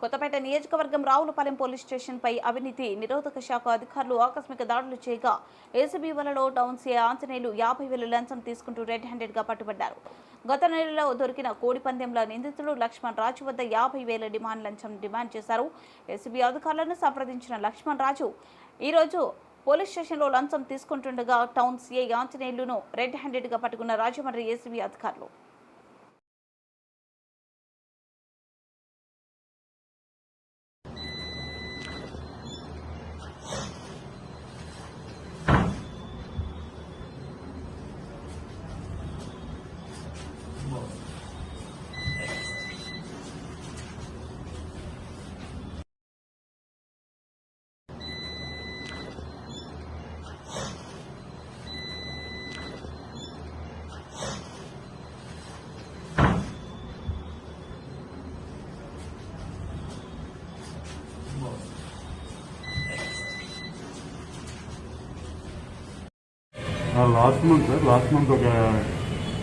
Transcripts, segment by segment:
కొత్తపేట నియోజకవర్గం రావులపాలెం పోలీస్ స్టేషన్పై అవినీతి నిరోధక శాఖ అధికారులు ఆకస్మిక దాడులు చేయగా ఏసీబీ వలలో టౌన్ సీఐ ఆంజనేయులు యాభై వేలు లంచం తీసుకుంటూ రెడ్ హ్యాండెడ్గా పట్టుబడ్డారు. గత నెలలో దొరికిన కోడి పందెంలో నిందితుడు లక్ష్మణ్ రాజు వద్ద యాభై వేల డిమాండ్ లంచం డిమాండ్ చేశారు. ఏసీబీ అధికారులను సంప్రదించిన లక్ష్మణ్ రాజు ఈరోజు పోలీస్ స్టేషన్లో లంచం తీసుకుంటుండగా టౌన్ సీఐ ఆంజనేయులను రెడ్ హ్యాండెడ్గా పట్టుకున్న రాజమండ్రి ఏసీబీ అధికారులు. Last month sir last month ఒక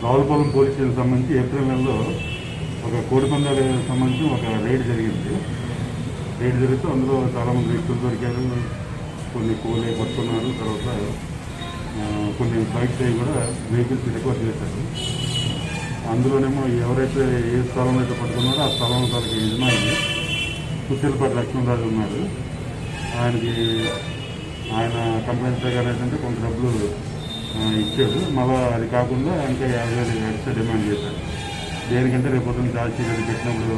రావులపాలెం పోలీస్ స్టేషన్ సంబంధించి ఏప్రిల్ నెలలో ఒక కోడి పందాలకు సంబంధించి ఒక రైడ్ జరిగింది. రైడ్ జరిగితే అందులో చాలామంది వ్యక్తులు దొరికారు. కొన్ని కోలే పట్టుకున్నారు. తర్వాత కొన్ని బైక్స్ అవి కూడా వెహికల్స్ రికవర్ చేశారు. అందులోనేమో ఎవరైతే ఏ స్థలం అయితే పట్టుకున్నారో ఆ స్థలం వాళ్ళకి యజమాని కుచ్చెలపాటి లక్ష్మణరాజు ఉన్నారు. ఆయనకి ఆయన కంప్లైంట్ ప్రకారం ఏంటంటే కొంత డబ్బులు ఇచ్చాడు మళ్ళీ అది కాకుండా ఇంకా యాభై వేలు ఎక్స్ట్రా డిమాండ్ చేశారు. దేనికంటే రేపు పొద్దున్న ఛార్జ్ అది పెట్టినప్పుడు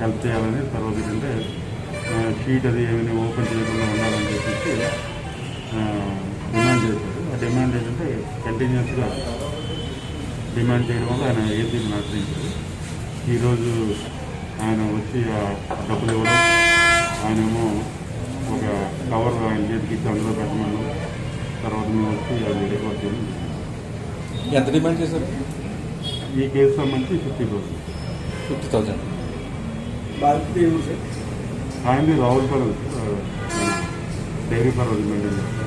హెల్ప్ చేయాలని తర్వాత ఏంటంటే షీట్ అది ఏమైనా ఓపెన్ చేయకుండా ఉండాలని చెప్పేసి డిమాండ్ చేశారు. ఆ డిమాండ్ ఏంటంటే కంటిన్యూస్గా డిమాండ్ చేయడం వల్ల ఆయన ఏసీని ఆశ్రయించారు ఈరోజు ఆయన వచ్చి ఆ డబ్బులు ఇవ్వడం ఆయనేమో ఒక కవర్ ఆయన చేతికి ఇచ్చి అందులో పెట్టమన్నాం తర్వాత మేము వచ్చి చేయడం జరిగింది. ఎంత డిమాండ్ చేశారు? ఈ కేసు సంబంధించి ఫిఫ్టీ థౌసండ్. ఫిఫ్టీ థౌజండ్ ఆయనది రావులపాలెం డైరీ చేస్తారు